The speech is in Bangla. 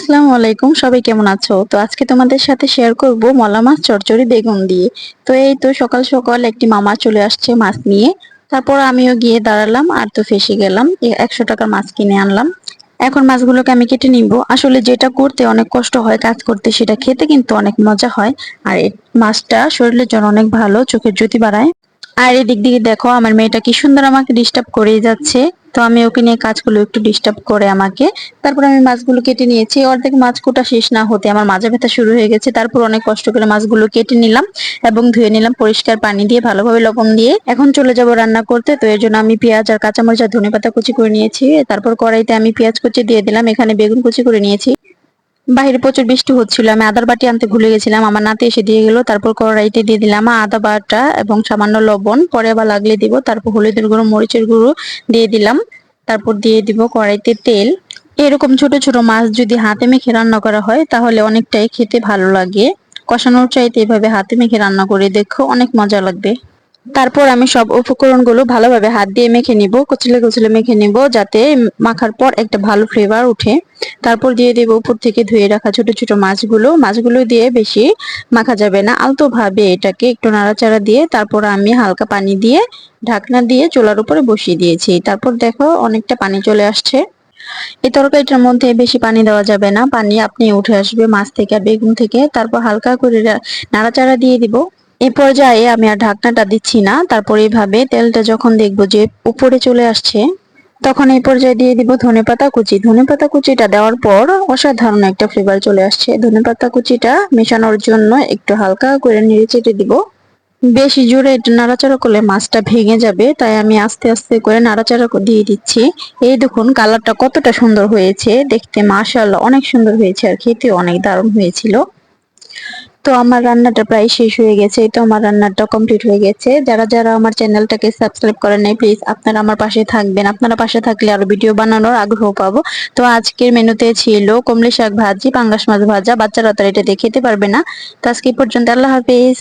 আসসালামু আলাইকুম, সবাই কেমন আছো? তো আজকে তোমাদের সাথে শেয়ার করব মলা মাছ চচ্চড়ি বেগুন দিয়ে। তো এই তো সকাল সকাল একটি মামা চলে আসছে মাছ নিয়ে। তারপর আমিও গিয়ে দাঁড়ালাম আর তো ফেসে গেলাম। একশো টাকার মাছ কিনে আনলাম। এখন মাছগুলোকে আমি কেটে নিব। আসলে যেটা করতে অনেক কষ্ট হয় কাজ করতে, সেটা খেতে কিন্তু অনেক মজা হয়। আর এই মাছটা শরীরের জন্য অনেক ভালো, চোখের জ্যোতি বাড়ায়। আর এদিক দিকে দেখো, আমার মেয়েটা কি সুন্দর আমাকে ডিস্টার্ব করেই যাচ্ছে। তো আমি ওকে নিয়ে কাজগুলো একটু ডিস্টার্ব করে আমাকে। তারপর আমি মাছগুলো কেটে নিয়েছি। অর্ধেক মাছ কোটা শেষ না হতে আমার মাজা ব্যথা শুরু হয়ে গেছে। তারপর অনেক কষ্ট করে মাছগুলো কেটে নিলাম এবং ধুয়ে নিলাম পরিষ্কার পানি দিয়ে, ভালোভাবে লবণ দিয়ে। এখন চলে যাব রান্না করতে। তো এর জন্য আমি পেঁয়াজ আর কাঁচামরিচ আর ধনে পাতা কুচি করে নিয়েছি। তারপর কড়াইতে আমি পেঁয়াজ কুচি দিয়ে দিলাম। এখানে বেগুন কুচি করে নিয়েছি। বাইরে প্রচুর বৃষ্টি হচ্ছিল। আমি আদার বাটি আনতে ভুলে গেছিলাম। আমার নাতি এসে দিয়ে গেল, তারপর কড়াইতে দিয়ে দিলাম আদা বাটা এবং সামান্য লবণ। পরে আবার লাগলে দিব, তারপর হলুদের গুঁড়ো, মরিচের গুঁড়ো দিয়ে দিলাম। তারপর দিয়ে দিব কড়াইতে তেল। এরকম ছোট ছোট মাছ যদি হাতে মেখে রান্না করা হয়, তাহলে অনেকটাই খেতে ভালো লাগে। কষানোর চাইতে এভাবে হাতে মেখে রান্না করে দেখো, অনেক মজা লাগবে। তারপর আমি সব উপকরণগুলো ভালোভাবে হাত দিয়ে মেখে নিব, কুচলে কুচলে মেখে নিব যাতে মাখার পর একটা ভালো ফ্লেভার উঠে। তারপর দিয়ে দেব উপর থেকে ধুয়ে রাখা ছোট ছোট মাছগুলো। মাছগুলো দিয়ে বেশি মাখা যাবে না আলতো ভাবে এটাকে একটু নাড়াচাড়া দিয়ে তারপর আমি হালকা পানি দিয়ে ঢাকনা দিয়ে চোলার উপরে বসিয়ে দিয়েছি। তারপর দেখো অনেকটা পানি চলে আসছে। এই তরকারিটার মধ্যে বেশি পানি দেওয়া যাবে না, পানি আপনি উঠে আসবে মাছ থেকে বেগুন থেকে। তারপর হালকা করে নাড়াচাড়া দিয়ে দিব। এই পর্যায়ে আমি আর ঢাকনাটা দিচ্ছি না। তারপর এইভাবে তেলটা যখন দেখব যে উপরে চলে আসছে, তখন এই পর্যায়ে দিয়ে দিব ধনে পাতা কুচি। ধনে পাতা কুচিটা দেওয়ার পর অসাধারণ একটা ফ্লেভার চলে আসছে। ধনে পাতা কুচিটা মেশানোর জন্য একটু হালকা করে নেড়ে চেটে দিব। বেশি জোরে নাড়াচাড়া করলে মাছটা ভেঙে যাবে, তাই আমি আস্তে আস্তে করে নাড়াচাড়া দিয়ে দিচ্ছি। এই দেখুন কালারটা কতটা সুন্দর হয়েছে। দেখতে মাশাল্লাহ অনেক সুন্দর হয়েছে আর খেতে অনেক দারুণ হয়েছিল। তো আমার রান্নাটা প্রায় শেষ হয়ে গেছে তো আমার রান্নাটা কমপ্লিট হয়ে গেছে। যারা যারা আমার চ্যানেলটাকে সাবস্ক্রাইব করেন নাই প্লিজ আপনারা আমার পাশে থাকবেন। আপনারা পাশে থাকলে আরও ভিডিও বানানোর আগ্রহ পাবো। তো আজকের মেনুতে ছিল কমলি শাক ভাজি, পাঙ্গাস মাছ ভাজা, বাচ্চারা তো এটা দিয়ে খেতে পারবে না। তো আজকে পর্যন্ত, আল্লাহ হাফিজ।